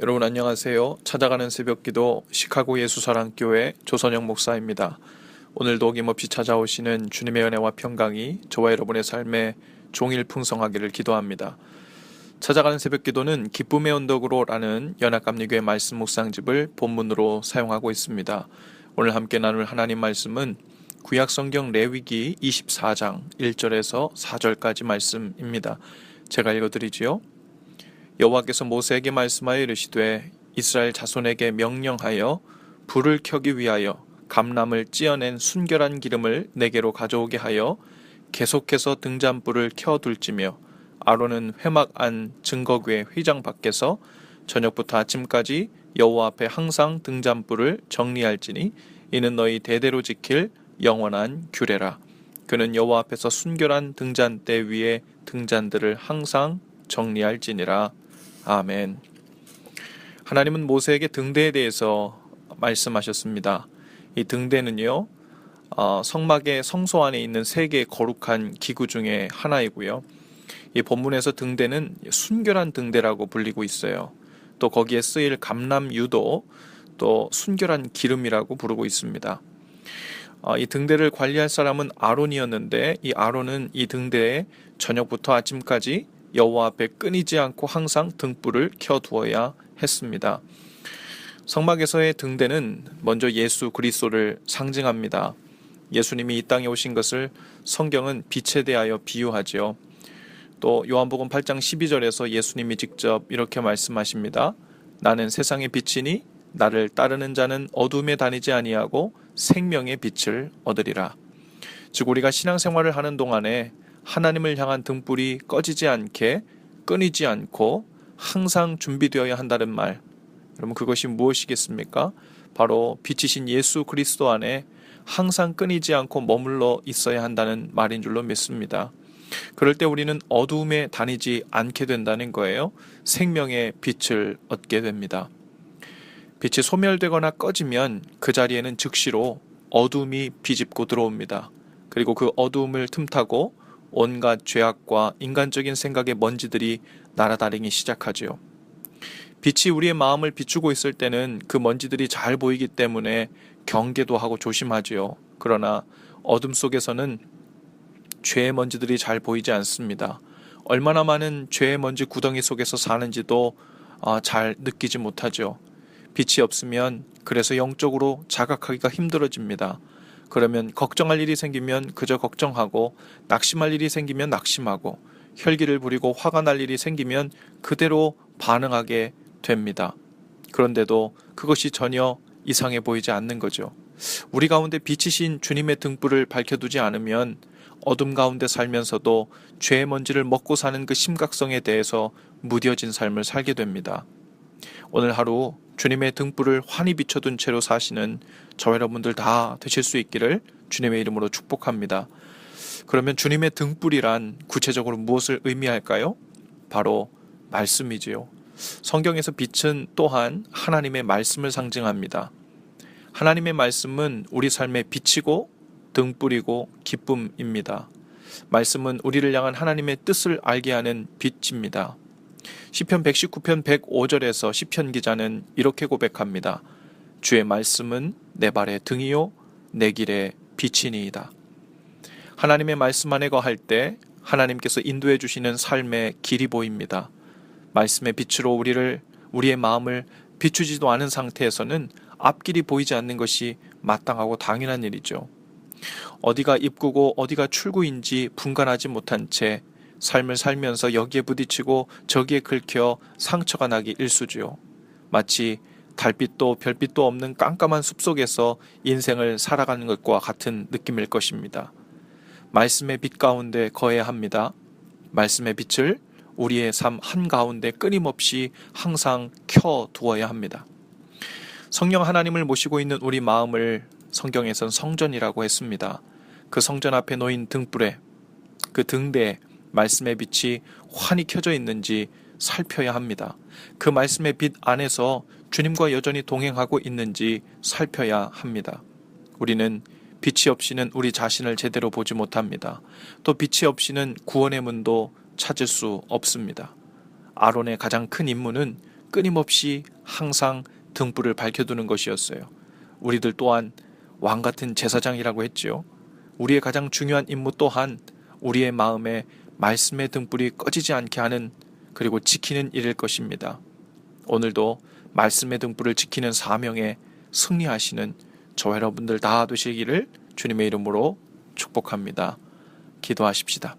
여러분 안녕하세요. 찾아가는 새벽기도 시카고 예수사랑교회 조선영 목사입니다. 오늘도 어김없이 찾아오시는 주님의 은혜와 평강이 저와 여러분의 삶에 종일 풍성하기를 기도합니다. 찾아가는 새벽기도는 기쁨의 언덕으로라는 연합감리교회 말씀 묵상집을 본문으로 사용하고 있습니다. 오늘 함께 나눌 하나님 말씀은 구약성경 레위기 24장 1절에서 4절까지 말씀입니다. 제가 읽어드리지요. 여호와께서 모세에게 말씀하여 이르시되 이스라엘 자손에게 명령하여 불을 켜기 위하여 감람을 찌어낸 순결한 기름을 내게로 가져오게 하여 계속해서 등잔불을 켜둘지며 아론은 회막 안 증거궤 휘장 밖에서 저녁부터 아침까지 여호와 앞에 항상 등잔불을 정리할지니 이는 너희 대대로 지킬 영원한 규례라. 그는 여호와 앞에서 순결한 등잔대 위에 등잔들을 항상 정리할지니라 아멘. 하나님은 모세에게 등대에 대해서 말씀하셨습니다. 이 등대는요, 어, 성막의 성소 안에 있는 세 개의 거룩한 기구 중에 하나이고요. 이 본문에서 등대는 순결한 등대라고 불리고 있어요. 또 거기에 쓰일 감람유도 또 순결한 기름이라고 부르고 있습니다. 어, 이 등대를 관리할 사람은 아론이었는데 이 아론은 이 등대에 저녁부터 아침까지 여호와 앞에 끊이지 않고 항상 등불을 켜두어야 했습니다. 성막에서의 등대는 먼저 예수 그리스도를 상징합니다. 예수님이 이 땅에 오신 것을 성경은 빛에 대하여 비유하지요. 또 요한복음 8장 12절에서 예수님이 직접 이렇게 말씀하십니다. 나는 세상의 빛이니 나를 따르는 자는 어둠에 다니지 아니하고 생명의 빛을 얻으리라. 즉 우리가 신앙생활을 하는 동안에 하나님을 향한 등불이 꺼지지 않게 끊이지 않고 항상 준비되어야 한다는 말. 여러분 그것이 무엇이겠습니까? 바로 빛이신 예수 그리스도 안에 항상 끊이지 않고 머물러 있어야 한다는 말인 줄로 믿습니다. 그럴 때 우리는 어두움에 다니지 않게 된다는 거예요. 생명의 빛을 얻게 됩니다. 빛이 소멸되거나 꺼지면 그 자리에는 즉시로 어둠이 비집고 들어옵니다. 그리고 그 어두움을 틈타고 온갖 죄악과 인간적인 생각의 먼지들이 날아다니기 시작하지요. 빛이 우리의 마음을 비추고 있을 때는 그 먼지들이 잘 보이기 때문에 경계도 하고 조심하지요. 그러나 어둠 속에서는 죄의 먼지들이 잘 보이지 않습니다. 얼마나 많은 죄의 먼지 구덩이 속에서 사는지도 아, 잘 느끼지 못하죠. 빛이 없으면 그래서 영적으로 자각하기가 힘들어집니다. 그러면 걱정할 일이 생기면 그저 걱정하고 낙심할 일이 생기면 낙심하고 혈기를 부리고 화가 날 일이 생기면 그대로 반응하게 됩니다. 그런데도 그것이 전혀 이상해 보이지 않는 거죠. 우리 가운데 빛이신 주님의 등불을 밝혀두지 않으면 어둠 가운데 살면서도 죄의 먼지를 먹고 사는 그 심각성에 대해서 무뎌진 삶을 살게 됩니다. 오늘 하루 주님의 등불을 환히 비춰둔 채로 사시는 저 여러분들 다 되실 수 있기를 주님의 이름으로 축복합니다. 그러면 주님의 등불이란 구체적으로 무엇을 의미할까요? 바로 말씀이지요. 성경에서 빛은 또한 하나님의 말씀을 상징합니다. 하나님의 말씀은 우리 삶의 빛이고 등불이고 기쁨입니다. 말씀은 우리를 향한 하나님의 뜻을 알게 하는 빛입니다. 시편 119편 105절에서 시편 기자는 이렇게 고백합니다. 주의 말씀은 내 발의 등이요 내 길의 빛이니이다. 하나님의 말씀 안에 거할 때 하나님께서 인도해 주시는 삶의 길이 보입니다. 말씀의 빛으로 우리를 우리의 마음을 비추지도 않은 상태에서는 앞길이 보이지 않는 것이 마땅하고 당연한 일이죠. 어디가 입구고 어디가 출구인지 분간하지 못한 채 삶을 살면서 여기에 부딪히고 저기에 긁혀 상처가 나기 일쑤지요. 마치 달빛도 별빛도 없는 깜깜한 숲속에서 인생을 살아가는 것과 같은 느낌일 것입니다. 말씀의 빛 가운데 거해야 합니다. 말씀의 빛을 우리의 삶 한가운데 끊임없이 항상 켜 두어야 합니다. 성령 하나님을 모시고 있는 우리 마음을 성경에선 성전이라고 했습니다. 그 성전 앞에 놓인 등불에 그 등대에 말씀의 빛이 환히 켜져 있는지 살펴야 합니다. 그 말씀의 빛 안에서 주님과 여전히 동행하고 있는지 살펴야 합니다. 우리는 빛이 없이는 우리 자신을 제대로 보지 못합니다. 또 빛이 없이는 구원의 문도 찾을 수 없습니다. 아론의 가장 큰 임무는 끊임없이 항상 등불을 밝혀두는 것이었어요. 우리들 또한 왕 같은 제사장이라고 했지요. 우리의 가장 중요한 임무 또한 우리의 마음에 말씀의 등불이 꺼지지 않게 하는 그리고 지키는 일일 것입니다. 오늘도 말씀의 등불을 지키는 사명에 승리하시는 저 여러분들 다 되시기를 주님의 이름으로 축복합니다. 기도하십시다.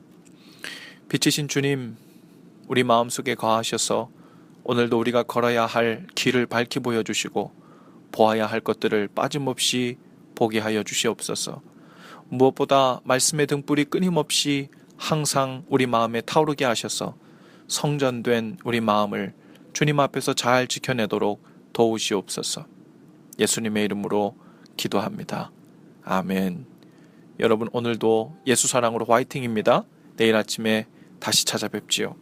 빛이신 주님, 우리 마음속에 거하셔서 오늘도 우리가 걸어야 할 길을 밝히 보여주시고 보아야 할 것들을 빠짐없이 보게 하여 주시옵소서. 무엇보다 말씀의 등불이 끊임없이 항상 우리 마음에 타오르게 하셔서 성전된 우리 마음을 주님 앞에서 잘 지켜내도록 도우시옵소서. 예수님의 이름으로 기도합니다. 아멘. 여러분 오늘도 예수 사랑으로 화이팅입니다. 내일 아침에 다시 찾아뵙지요.